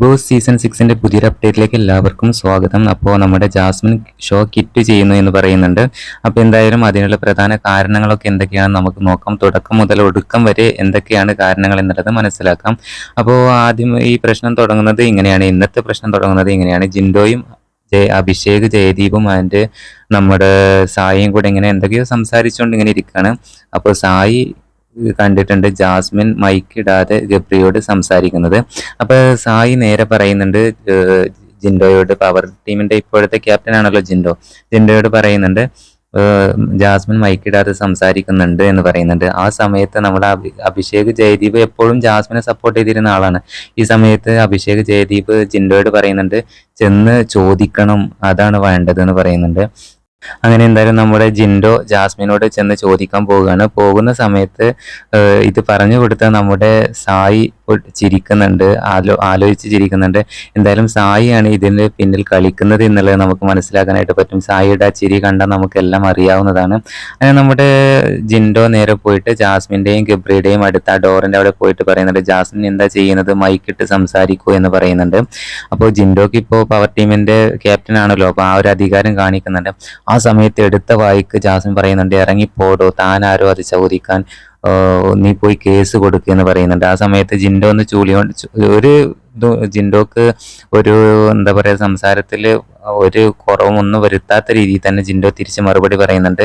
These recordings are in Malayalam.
ബോസ് സീസൺ സിക്സിന്റെ പുതിയൊരു അപ്ഡേറ്റിലേക്ക് എല്ലാവർക്കും സ്വാഗതം. അപ്പോൾ നമ്മുടെ ജാസ്മിൻ ഷോ കിറ്റ് ചെയ്യുന്നു എന്ന് പറയുന്നുണ്ട്. അപ്പോൾ എന്തായാലും അതിനുള്ള പ്രധാന കാരണങ്ങളൊക്കെ എന്തൊക്കെയാണെന്ന് നമുക്ക് നോക്കാം. തുടക്കം മുതൽ ഒടുക്കം വരെ എന്തൊക്കെയാണ് കാരണങ്ങൾ എന്നുള്ളത് മനസ്സിലാക്കാം. അപ്പോൾ ആദ്യം ഈ പ്രശ്നം തുടങ്ങുന്നത് ഇങ്ങനെയാണ്. ഇന്നത്തെ പ്രശ്നം തുടങ്ങുന്നത് ഇങ്ങനെയാണ്. ജിൻഡോയും ജയ അഭിഷേക് ജയദീപും ആൻഡ് നമ്മുടെ സായിയും കൂടെ ഇങ്ങനെ എന്തൊക്കെയോ സംസാരിച്ചുകൊണ്ട് ഇങ്ങനെ ഇരിക്കുകയാണ് അപ്പോൾ സായി കണ്ടിട്ടുണ്ട് ജാസ്മിൻ മൈക്ക് ഇടാതെ ഗബ്രിയോട് സംസാരിക്കുന്നത്. അപ്പൊ സായി നേരെ പറയുന്നുണ്ട് ജിൻഡോയോട് പവർ ടീമിന്റെ ഇപ്പോഴത്തെ ക്യാപ്റ്റൻ ആണല്ലോ ജിൻഡോ. ജിൻഡോയോട് പറയുന്നുണ്ട് ജാസ്മിൻ മൈക്കിടാതെ സംസാരിക്കുന്നുണ്ട് എന്ന് പറയുന്നുണ്ട്. ആ സമയത്ത് നമ്മുടെ അഭിഷേക് ജയദീപ് എപ്പോഴും ജാസ്മിനെ സപ്പോർട്ട് ചെയ്തിരുന്ന ആളാണ്. ഈ സമയത്ത് അഭിഷേക് ജയദീപ് ജിൻഡോയോട് പറയുന്നുണ്ട് ചെന്ന് ചോദിക്കണം അതാണ് വേണ്ടത് എന്ന് പറയുന്നുണ്ട്. അങ്ങനെ എന്തായാലും നമ്മുടെ ജിൻഡോ ജാസ്മിനോട് ചെന്ന് ചോദിക്കാൻ പോവുകയാണ്. പോകുന്ന സമയത്ത് ഇത് പറഞ്ഞു കൊടുത്ത നമ്മുടെ സായി ചിരിക്കുന്നുണ്ട്. ആലോ ആലോചിച്ച് ചിരിക്കുന്നുണ്ട്. എന്തായാലും സായിയാണ് ഇതിന്റെ പിന്നിൽ കളിക്കുന്നത് എന്നുള്ളത് നമുക്ക് മനസ്സിലാക്കാനായിട്ട് പറ്റും. സായിയുടെ ആ ചിരി കണ്ടാൽ നമുക്കെല്ലാം അറിയാവുന്നതാണ്. അങ്ങനെ നമ്മുടെ ജിൻഡോ നേരെ പോയിട്ട് ജാസ്മിന്റെയും ഗബ്രിയുടെയും അടുത്ത ആ ഡോറിന്റെ അവിടെ പോയിട്ട് പറയുന്നുണ്ട് ജാസ്മിൻ എന്താ ചെയ്യുന്നത്? മൈക്കിട്ട് സംസാരിക്കൂ എന്ന് പറയുന്നുണ്ട്. അപ്പോൾ ജിൻഡോക്ക് ഇപ്പോൾ പവർ ടീമിന്റെ ക്യാപ്റ്റൻ ആണല്ലോ. അപ്പോൾ ആ ഒരു അധികാരം കാണിക്കുന്നുണ്ട്. ആ സമയത്ത് എടുത്ത വായിക്ക് ജാസ്മിൻ പറയുന്നുണ്ട് ഇറങ്ങിപ്പോടോ താനാരോ അത് ചോദിക്കാൻ നീ പോയി കേസ് കൊടുക്കുക എന്ന് പറയുന്നുണ്ട്. ആ സമയത്ത് ജിൻഡോ ഒന്ന് ചൂളിയോണ്ട് ഒരു ജിൻഡോക്ക് ഒരു എന്താ പറയുക സംസാരത്തിൽ ഒരു കുറവും ഒന്നും വരുത്താത്ത രീതിയിൽ തന്നെ ജിൻഡോ തിരിച്ച് മറുപടി പറയുന്നുണ്ട്.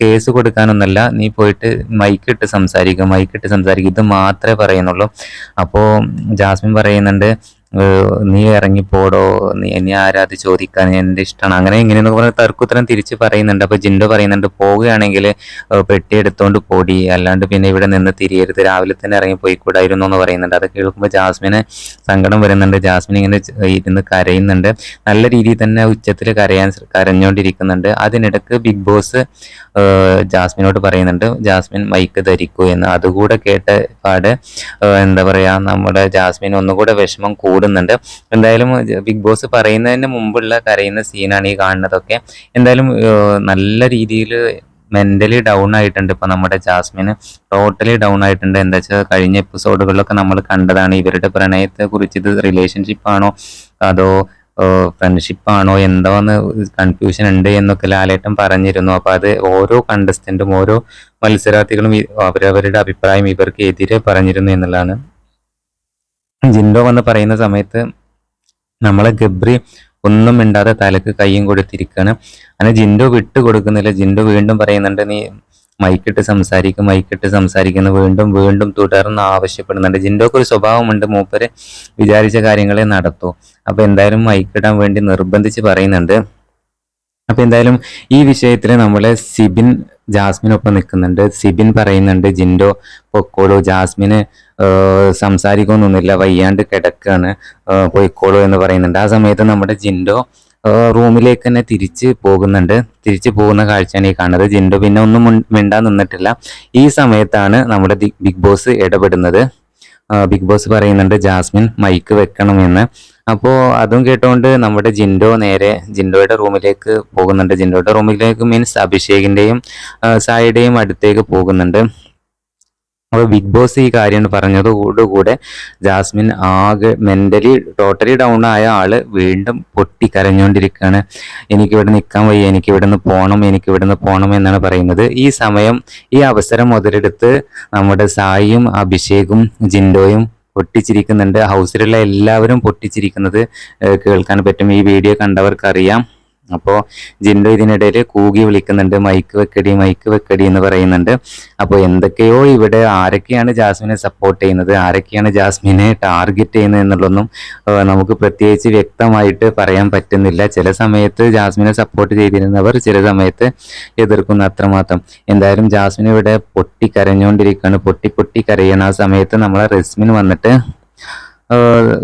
കേസ് കൊടുക്കാനൊന്നല്ല നീ പോയിട്ട് മൈക്കിട്ട് സംസാരിക്കുക മൈക്കിട്ട് സംസാരിക്കുക ഇത് മാത്രമേ പറയുന്നുള്ളൂ. അപ്പോൾ ജാസ്മിൻ പറയുന്നുണ്ട് നീ ഇറങ്ങിപ്പോടോ? നീ എന്നെ ആരാത് ചോദിക്കാൻ എന്റെ ഇഷ്ടമാണ് അങ്ങനെ ഇങ്ങനെയെന്നൊക്കെ പറഞ്ഞ് തർക്കുത്തരം തിരിച്ച് പറയുന്നുണ്ട്. അപ്പോൾ ജിൻഡോ പറയുന്നുണ്ട് പോവുകയാണെങ്കിൽ പെട്ടി എടുത്തോണ്ട് പോടി. അല്ലാണ്ട് പിന്നെ ഇവിടെ നിന്ന് തിരിയരുത്. രാവിലെ തന്നെ ഇറങ്ങി പോയിക്കൂടായിരുന്നു എന്ന് പറയുന്നുണ്ട്. അത് കേൾക്കുമ്പോൾ ജാസ്മിന് സങ്കടം വരുന്നുണ്ട്. ജാസ്മിൻ ഇങ്ങനെ ഇരുന്ന് കരയുന്നുണ്ട്. നല്ല രീതിയിൽ തന്നെ ഉച്ചത്തിൽ കരയാൻ കരഞ്ഞുകൊണ്ടിരിക്കുന്നുണ്ട് അതിനിടക്ക് ബിഗ് ബോസ് ജാസ്മിനോട് പറയുന്നുണ്ട് ജാസ്മിൻ മൈക്ക് ധരിക്കൂ എന്ന്. അതുകൂടെ കേട്ട പാട് എന്താ പറയാ നമ്മുടെ ജാസ്മിൻ ഒന്നുകൂടെ വിഷമം കൂടുന്നുണ്ട്. എന്തായാലും ബിഗ് ബോസ് പറയുന്നതിന് മുമ്പുള്ള കരയുന്ന സീനാണ് ഈ കാണുന്നതൊക്കെ. എന്തായാലും നല്ല രീതിയിൽ മെന്റലി ഡൗൺ ആയിട്ടുണ്ട് ഇപ്പൊ നമ്മുടെ ജാസ്മിന് ടോട്ടലി ഡൗൺ ആയിട്ടുണ്ട്. എന്താ വെച്ചാൽ കഴിഞ്ഞ എപ്പിസോഡുകളിലൊക്കെ നമ്മൾ കണ്ടതാണ് ഇവരുടെ പ്രണയത്തെ കുറിച്ച് ഇത് റിലേഷൻഷിപ്പ് ആണോ അതോ ഫ്രണ്ട്ഷിപ്പ് ആണോ എന്തോന്ന് കൺഫ്യൂഷൻ ഉണ്ട് എന്നൊക്കെ ലാലേട്ടൻ പറഞ്ഞിരുന്നു. അപ്പൊ അത് ഓരോ കണ്ടസ്റ്റന്റും ഓരോ മത്സരാർത്ഥികളും അവരവരുടെ അഭിപ്രായം ഇവർക്ക് എതിരെ പറഞ്ഞിരുന്നു എന്നുള്ളതാണ്. ജിൻഡോ വന്ന് പറയുന്ന സമയത്ത് നമ്മളെ ഗബ്രി ഒന്നും മിണ്ടാതെ തലക്ക് കയ്യും കൊടുത്തിരിക്കുകയാണ് അങ്ങനെ ജിൻഡോ വിട്ട് കൊടുക്കുന്നില്ല. ജിൻഡോ വീണ്ടും പറയുന്നുണ്ട് നീ മൈക്കിട്ട് സംസാരിക്കും മൈക്കിട്ട് സംസാരിക്കുന്ന. വീണ്ടും വീണ്ടും തുടർന്ന് ആവശ്യപ്പെടുന്നുണ്ട്. ജിൻഡോക്ക് ഒരു സ്വഭാവമുണ്ട്. മൂപ്പര് വിചാരിച്ച കാര്യങ്ങളെ നടത്തൂ. അപ്പൊ എന്തായാലും മൈക്കിടാൻ വേണ്ടി നിർബന്ധിച്ച് പറയുന്നുണ്ട്. അപ്പൊ എന്തായാലും ഈ വിഷയത്തിൽ നമ്മളെ സിബിൻ ജാസ്മിനൊപ്പം നിൽക്കുന്നുണ്ട്. സിബിൻ പറയുന്നുണ്ട് ജിൻഡോ പൊക്കോളൂ. ജാസ്മിന് സംസാരിക്കൊന്നുമില്ല വയ്യാണ്ട് കിടക്കാണ്. പൊയ്ക്കോളൂ എന്ന് പറയുന്നുണ്ട്. ആ സമയത്ത് നമ്മുടെ ജിൻഡോ റൂമിലേക്ക് തന്നെ തിരിച്ച് പോകുന്നുണ്ട്. തിരിച്ച് പോകുന്ന കാഴ്ചയാണ് ഈ കാണുന്നത്. ജിൻഡോ പിന്നെ ഒന്നും മിണ്ടാൻ നിന്നിട്ടില്ല. ഈ സമയത്താണ് നമ്മുടെ ബിഗ് ബോസ് ഇടപെടുന്നത്. ബിഗ് ബോസ് പറയുന്നുണ്ട് ജാസ്മിൻ മൈക്ക് വെക്കണമെന്ന്. അപ്പോൾ അതും കേട്ടുകൊണ്ട് നമ്മുടെ ജിൻഡോ നേരെ ജിൻഡോയുടെ റൂമിലേക്ക് പോകുന്നുണ്ട്. ജിൻഡോയുടെ റൂമിലേക്ക് മീൻസ് അഭിഷേകിന്റെയും സായിയുടെയും അടുത്തേക്ക് പോകുന്നുണ്ട്. അപ്പോൾ ബിഗ് ബോസ് ഈ കാര്യം പറഞ്ഞതോടുകൂടെ ജാസ്മിൻ ആകെ മെന്റലി ടോട്ടലി ഡൗൺ ആയ ആൾ വീണ്ടും പൊട്ടി കരഞ്ഞുകൊണ്ടിരിക്കുകയാണ് എനിക്കിവിടെ നിൽക്കാൻ വയ്യ എനിക്ക് ഇവിടെ നിന്ന് പോകണം എനിക്ക് ഇവിടെ നിന്ന് പോകണം എന്നാണ് പറയുന്നത്. ഈ സമയം ഈ അവസരം മുതലെടുത്ത് നമ്മുടെ സായിയും അഭിഷേകും ജിൻഡോയും പൊട്ടിച്ചിരിക്കുന്നുണ്ട്. ഹൗസിലുള്ള എല്ലാവരും പൊട്ടിച്ചിരിക്കുന്നത് കേൾക്കാൻ പറ്റും. ഈ വീഡിയോ കണ്ടവർക്കറിയാം. അപ്പോൾ ജിൻഡോ ഇതിനിടയിൽ കൂകി വിളിക്കുന്നുണ്ട് മൈക്ക് വെക്കടി മൈക്ക് വെക്കടി എന്ന് പറയുന്നുണ്ട്. അപ്പോൾ എന്തൊക്കെയോ ഇവിടെ ആരൊക്കെയാണ് ജാസ്മിനെ സപ്പോർട്ട് ചെയ്യുന്നത് ആരൊക്കെയാണ് ജാസ്മിനെ ടാർഗറ്റ് ചെയ്യുന്നത് എന്നുള്ളതൊന്നും നമുക്ക് പ്രത്യേകിച്ച് വ്യക്തമായിട്ട് പറയാൻ പറ്റുന്നില്ല. ചില സമയത്ത് ജാസ്മിനെ സപ്പോർട്ട് ചെയ്തിരുന്നവർ ചില സമയത്ത് എതിർക്കുന്ന അത്രമാത്രം. എന്തായാലും ജാസ്മിൻ ഇവിടെ പൊട്ടി കരഞ്ഞുകൊണ്ടിരിക്കുകയാണ് പൊട്ടി പൊട്ടി കരയണ ആ സമയത്ത് നമ്മളെ റെസ്മിൻ വന്നിട്ട്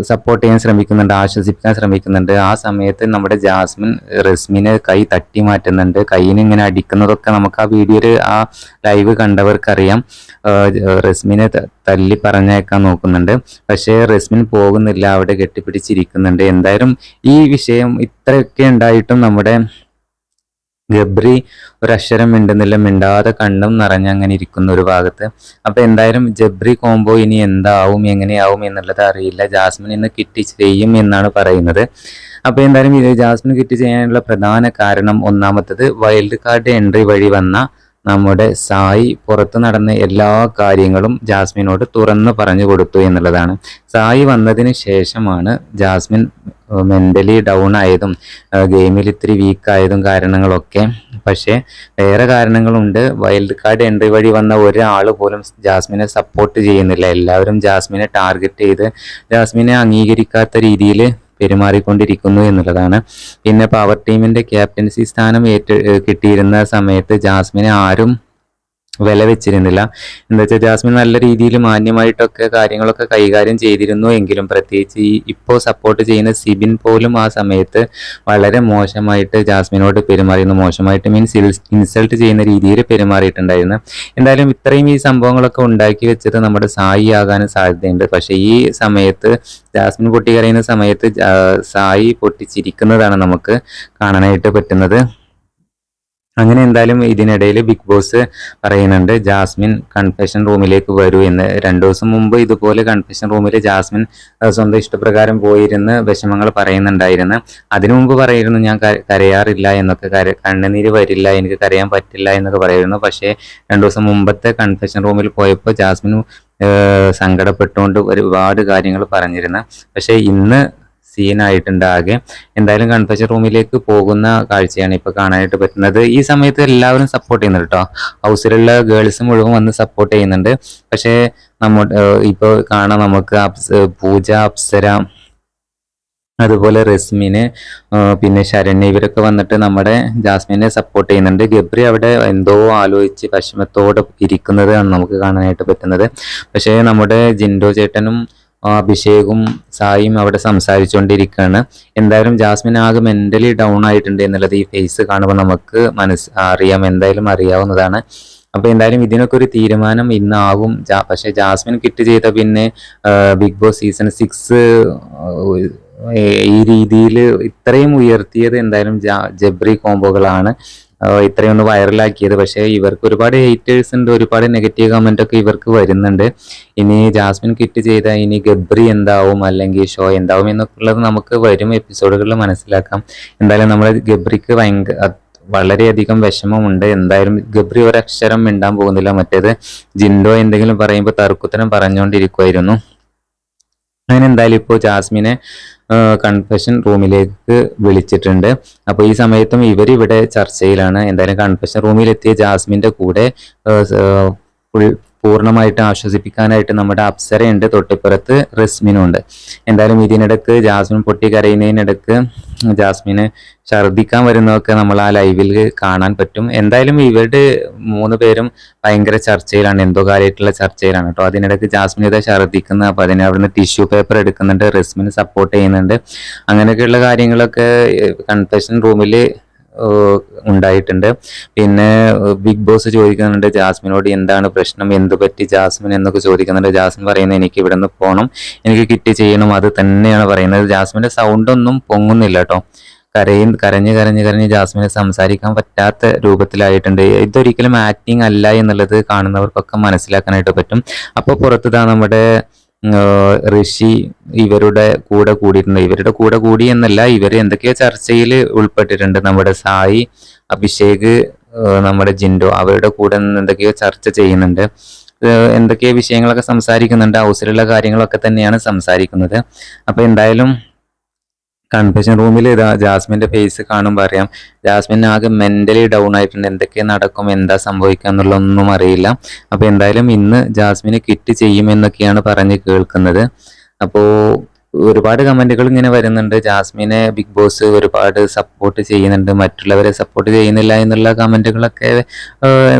സപ്പോർട്ട് ചെയ്യാൻ ശ്രമിക്കുന്നുണ്ട് ആശ്വസിപ്പിക്കാൻ ശ്രമിക്കുന്നുണ്ട്. ആ സമയത്ത് നമ്മുടെ ജാസ്മിൻ റസ്മിനെ കൈ തട്ടി മാറ്റുന്നുണ്ട്. കൈയിന് ഇങ്ങനെ അടിക്കുന്നതൊക്കെ നമുക്ക് ആ വീഡിയോയിൽ ആ ലൈവ് കണ്ടവർക്കറിയാം. റസ്മിനെ തല്ലി പറഞ്ഞേക്കാൻ നോക്കുന്നുണ്ട്. പക്ഷേ റസ്മിൻ പോകുന്നില്ല അവിടെ കെട്ടിപ്പിടിച്ചിരിക്കുന്നുണ്ട്. എന്തായാലും ഈ വിഷയം ഇത്രയൊക്കെ ഉണ്ടായിട്ടും നമ്മുടെ ഗബ്രി ഒരക്ഷരം മിണ്ടുന്നില്ല. മിണ്ടാതെ കണ്ണും നിറഞ്ഞങ്ങനെ ഇരിക്കുന്ന ഒരു ഭാഗത്ത്. അപ്പൊ എന്തായാലും ജബ്രി കോംബോ ഇനി എന്താവും എങ്ങനെയാവും എന്നുള്ളത് അറിയില്ല. ജാസ്മിൻ ഇന്ന് കിട്ടി ചെയ്യും എന്നാണ് പറയുന്നത്. അപ്പൊ എന്തായാലും ഇത് ജാസ്മിൻ കിട്ടി ചെയ്യാനുള്ള പ്രധാന കാരണം ഒന്നാമത്തത് വൈൽഡ് കാർഡ് എൻട്രി വഴി വന്ന നമ്മുടെ സായി പുറത്ത് നടന്ന എല്ലാ കാര്യങ്ങളും ജാസ്മിനോട് തുറന്നു പറഞ്ഞു കൊടുത്തു എന്നുള്ളതാണ്. സായി വന്നതിന് ശേഷമാണ് ജാസ്മിൻ മെന്റലി ഡൗൺ ആയതും ഗെയിമിൽ ഇത്തിരി വീക്കായതും കാരണങ്ങളൊക്കെ. പക്ഷേ വേറെ കാരണങ്ങളുണ്ട്. വൈൽഡ് കാർഡ് എൻട്രി വഴി വന്ന ഒരാൾ പോലും ജാസ്മിനെ സപ്പോർട്ട് ചെയ്യുന്നില്ല. എല്ലാവരും ജാസ്മിനെ ടാർഗറ്റ് ചെയ്ത് ജാസ്മിനെ അംഗീകരിക്കാത്ത രീതിയിൽ പെരുമാറിക്കൊണ്ടിരിക്കുന്നു എന്നുള്ളതാണ്. പിന്നെ പവർ ടീമിന്റെ ക്യാപ്റ്റൻസി സ്ഥാനം ഏറ്റ കിട്ടിയിരുന്ന സമയത്ത് ജാസ്മിനെ ആരും വില വെച്ചിരുന്നില്ല. എന്താ വെച്ചാൽ ജാസ്മിൻ നല്ല രീതിയിൽ മാന്യമായിട്ടൊക്കെ കാര്യങ്ങളൊക്കെ കൈകാര്യം ചെയ്തിരുന്നു എങ്കിലും പ്രത്യേകിച്ച് ഈ ഇപ്പോൾ സപ്പോർട്ട് ചെയ്യുന്ന സിബിൻ പോലും ആ സമയത്ത് വളരെ മോശമായിട്ട് ജാസ്മിനോട് പെരുമാറിയിരുന്നു. മോശമായിട്ട് മീൻസ് ഇൻസൾട്ട് ചെയ്യുന്ന രീതിയിൽ പെരുമാറിയിട്ടുണ്ടായിരുന്നു. എന്തായാലും ഇത്രയും ഈ സംഭവങ്ങളൊക്കെ ഉണ്ടാക്കി വെച്ചത് നമ്മുടെ സായി ആകാനും സാധ്യതയുണ്ട്. പക്ഷേ ഈ സമയത്ത് ജാസ്മിൻ പൊട്ടി കരയുന്ന സമയത്ത് സായി പൊട്ടിച്ചിരിക്കുന്നതാണ് നമുക്ക് കാണാനായിട്ട് പറ്റുന്നത്. അങ്ങനെ എന്തായാലും ഇതിനിടയിൽ ബിഗ് ബോസ് പറയുന്നുണ്ട് ജാസ്മിൻ കൺഫെഷൻ റൂമിലേക്ക് വരൂ എന്ന്. രണ്ടു ദിവസം മുമ്പ് ഇതുപോലെ കൺഫെഷൻ റൂമിൽ ജാസ്മിൻ സ്വന്തം ഇഷ്ടപ്രകാരം പോയിരുന്ന് വിഷമങ്ങൾ പറയുന്നുണ്ടായിരുന്നു. അതിനു മുമ്പ് പറയുന്നു ഞാൻ കരയാറില്ല എന്നൊക്കെ. കര കണ്ണുനീര് വരില്ല എനിക്ക് കരയാൻ പറ്റില്ല എന്നൊക്കെ പറയുന്നു പക്ഷേ രണ്ടു ദിവസം മുമ്പത്തെ കൺഫെഷൻ റൂമിൽ പോയപ്പോൾ ജാസ്മിൻ സങ്കടപ്പെട്ടുകൊണ്ട് ഒരുപാട് കാര്യങ്ങൾ പറഞ്ഞിരുന്നു. പക്ഷേ ഇന്ന് സീനായിട്ടുണ്ട് ആകെ എന്തായാലും കൺഫെഷൻ റൂമിലേക്ക് പോകുന്ന കാഴ്ചയാണ് ഇപ്പൊ കാണാനായിട്ട് പറ്റുന്നത്. ഈ സമയത്ത് എല്ലാവരും സപ്പോർട്ട് ചെയ്യുന്നുണ്ട് കേട്ടോ ഹൗസിലുള്ള ഗേൾസ് മുഴുവൻ വന്ന് സപ്പോർട്ട് ചെയ്യുന്നുണ്ട്. പക്ഷേ നമ്മുടെ ഇപ്പോൾ കാണാം നമുക്ക് പൂജ അപ്സര അതുപോലെ റസ്മിന് പിന്നെ ശരണ്യ ഇവരൊക്കെ വന്നിട്ട് നമ്മുടെ ജാസ്മിനെ സപ്പോർട്ട് ചെയ്യുന്നുണ്ട്. ഗബ്രി അവിടെ എന്തോ ആലോചിച്ച് വിഷമത്തോടെ ഇരിക്കുന്നതാണ് നമുക്ക് കാണാനായിട്ട് പറ്റുന്നത്. പക്ഷേ നമ്മുടെ ജിൻഡോ ചേട്ടനും അഭിഷേകും സായിയും അവിടെ സംസാരിച്ചുകൊണ്ടിരിക്കുകയാണ്. എന്തായാലും ജാസ്മിൻ ആകെ മെന്റലി ഡൗൺ ആയിട്ടുണ്ട് എന്നുള്ളത് ഈ ഫേസ് കാണുമ്പോൾ നമുക്ക് മനസ്സ് അറിയാം. എന്തായാലും അറിയാവുന്നതാണ്. അപ്പൊ എന്തായാലും ഇതിനൊക്കെ ഒരു തീരുമാനം ഇന്നാകും. പക്ഷെ ജാസ്മിൻ കിറ്റ് ചെയ്ത പിന്നെ ബിഗ് ബോസ് സീസൺ സിക്സ് ഈ രീതിയിൽ ഇത്രയും ഉയർത്തിയത് എന്തായാലും ജബ്രി കോംബോകളാണ് ഇത്രയും ഒന്ന് വൈറലാക്കിയത്. പക്ഷേ ഇവർക്ക് ഒരുപാട് ഹേറ്റേഴ്സ് ഉണ്ട് ഒരുപാട് നെഗറ്റീവ് കമന്റ് ഒക്കെ ഇവർക്ക് വരുന്നുണ്ട്. ഇനി ജാസ്മിൻ കിറ്റ് ചെയ്ത ഇനി ഗബ്രി എന്താവും അല്ലെങ്കിൽ ഷോ എന്താവും എന്നൊക്കെ ഉള്ളത് നമുക്ക് വരും എപ്പിസോഡുകളിൽ മനസ്സിലാക്കാം. എന്തായാലും നമ്മുടെ ഗബ്രിക്ക് ഭയങ്കര വളരെയധികം വിഷമമുണ്ട്. എന്തായാലും ഗബ്രി ഒരക്ഷരം മിണ്ടാൻ പോകുന്നില്ല. മറ്റേത് ജിൻഡോ എന്തെങ്കിലും പറയുമ്പോൾ തർക്കുത്തരം പറഞ്ഞുകൊണ്ടിരിക്കുമായിരുന്നു അങ്ങനെ എന്തായാലും ഇപ്പോൾ ജാസ്മിനെ കൺഫെഷൻ റൂമിലേക്ക് വിളിച്ചിട്ടുണ്ട്. അപ്പോൾ ഈ സമയത്തും ഇവരിവിടെ ചർച്ചയിലാണ്. എന്തായാലും കൺഫെഷൻ റൂമിലെത്തിയ ജാസ്മിന്റെ കൂടെ ഫുൾ പൂർണമായിട്ട് ആശ്വസിപ്പിക്കാനായിട്ട് നമ്മുടെ അപ്സരയുണ്ട്. തൊട്ടിപ്പുറത്ത് റസ്മിനുണ്ട്. എന്തായാലും ഇതിനിടക്ക് ജാസ്മിൻ പൊട്ടി കരയുന്നതിനിടക്ക് ജാസ്മിന് ഛർദിക്കാൻ വരുന്നതൊക്കെ നമ്മൾ ആ ലൈവിൽ കാണാൻ പറ്റും. എന്തായാലും ഇവരുടെ മൂന്ന് പേരും ഭയങ്കര ചർച്ചയിലാണ്. എന്തോ കാര്യമായിട്ടുള്ള ചർച്ചയിലാണ് കേട്ടോ. അതിനിടയ്ക്ക് ജാസ്മിൻ ഇതാ ഛർദിക്കുന്നത് അപ്പോൾ അതിന് അവിടുന്ന് ടിഷ്യൂ പേപ്പർ എടുക്കുന്നുണ്ട്. റസ്മിന് സപ്പോർട്ട് ചെയ്യുന്നുണ്ട്. അങ്ങനെയൊക്കെയുള്ള കാര്യങ്ങളൊക്കെ കൺഫെഷൻ റൂമിൽ ഉണ്ടായിട്ടുണ്ട്. പിന്നെ ബിഗ് ബോസ് ചോദിക്കുന്നുണ്ട് ജാസ്മിനോട് എന്താണ് പ്രശ്നം? എന്ത് പറ്റി ജാസ്മിൻ എന്നൊക്കെ ചോദിക്കുന്നുണ്ട്. ജാസ്മിൻ പറയുന്നത് എനിക്ക് ഇവിടെ നിന്ന് പോകണം എനിക്ക് കിട്ടി ചെയ്യണം. അത് തന്നെയാണ് പറയുന്നത്. ജാസ്മിന്റെ സൗണ്ട് ഒന്നും പൊങ്ങുന്നില്ല കേട്ടോ. കരയും കരഞ്ഞ് കരഞ്ഞ് കരഞ്ഞ് ജാസ്മിന് സംസാരിക്കാൻ പറ്റാത്ത രൂപത്തിലായിട്ടുണ്ട്. ഇതൊരിക്കലും ആക്ടിങ് അല്ല എന്നുള്ളത് കാണുന്നവർക്കൊക്കെ മനസ്സിലാക്കാനായിട്ട് പറ്റും. അപ്പോൾ പുറത്തുതാ നമ്മുടെ ഋഷി ഇവരുടെ കൂടെ കൂടിയിട്ടുണ്ട്. ഇവരുടെ കൂടെ കൂടി എന്നല്ല ഇവർ എന്തൊക്കെയോ ചർച്ചയിൽ ഉൾപ്പെട്ടിട്ടുണ്ട്. നമ്മുടെ സായി അഭിഷേക് നമ്മുടെ ജിൻഡോ അവരുടെ കൂടെ നിന്ന് എന്തൊക്കെയോ ചർച്ച ചെയ്യുന്നുണ്ട്. എന്തൊക്കെയോ വിഷയങ്ങളൊക്കെ സംസാരിക്കുന്നുണ്ട്. ഹൗസിലുള്ള കാര്യങ്ങളൊക്കെ തന്നെയാണ് സംസാരിക്കുന്നത്. അപ്പൊ എന്തായാലും കൺഫെഷൻ റൂമിൽ ഇതാ ജാസ്മിന്റെ ഫേസ് കാണുമ്പോൾ അറിയാം. ജാസ്മിൻ ആകെ മെന്റലി ഡൗൺ ആയിട്ടുണ്ട്. എന്തൊക്കെ നടക്കും എന്താ സംഭവിക്കുക എന്നുള്ളതൊന്നും അറിയില്ല. അപ്പോൾ എന്തായാലും ഇന്ന് ജാസ്മിന് കിറ്റ് ചെയ്യുമെന്നൊക്കെയാണ് പറഞ്ഞ് കേൾക്കുന്നത്. അപ്പോൾ ഒരുപാട് കമന്റുകൾ ഇങ്ങനെ വരുന്നുണ്ട്. ജാസ്മിനെ ബിഗ് ബോസ് ഒരുപാട് സപ്പോർട്ട് ചെയ്യുന്നുണ്ട്. മറ്റുള്ളവരെ സപ്പോർട്ട് ചെയ്യുന്നില്ല എന്നുള്ള കമന്റുകളൊക്കെ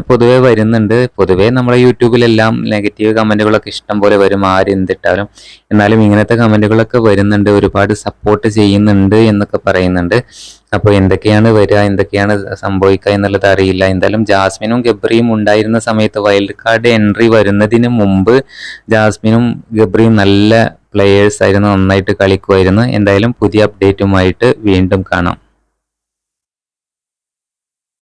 പൊതുവെ വരുന്നുണ്ട്. പൊതുവെ നമ്മുടെ യൂട്യൂബിലെല്ലാം നെഗറ്റീവ് കമന്റുകളൊക്കെ ഇഷ്ടം പോലെ വരും. ആരെന്തിട്ടാലും എന്നാലും ഇങ്ങനത്തെ കമന്റുകളൊക്കെ വരുന്നുണ്ട്. ഒരുപാട് സപ്പോർട്ട് ചെയ്യുന്നുണ്ട് എന്നൊക്കെ പറയുന്നുണ്ട്. അപ്പോൾ എന്തൊക്കെയാണ് വരിക എന്തൊക്കെയാണ് സംഭവിക്കുക എന്നുള്ളത് അറിയില്ല. എന്തായാലും ജാസ്മിനും ഗബ്രിയും ഉണ്ടായിരുന്ന സമയത്ത് വൈൽഡ് കാർഡ് എൻട്രി വരുന്നതിന് മുമ്പ് ജാസ്മിനും ഗബ്രിയും നല്ല പ്ലെയേഴ്സ് ആയിരുന്നു നന്നായിട്ട് കളിക്കുമായിരുന്നു. എന്തായാലും പുതിയ അപ്ഡേറ്റുമായിട്ട് വീണ്ടും കാണാം.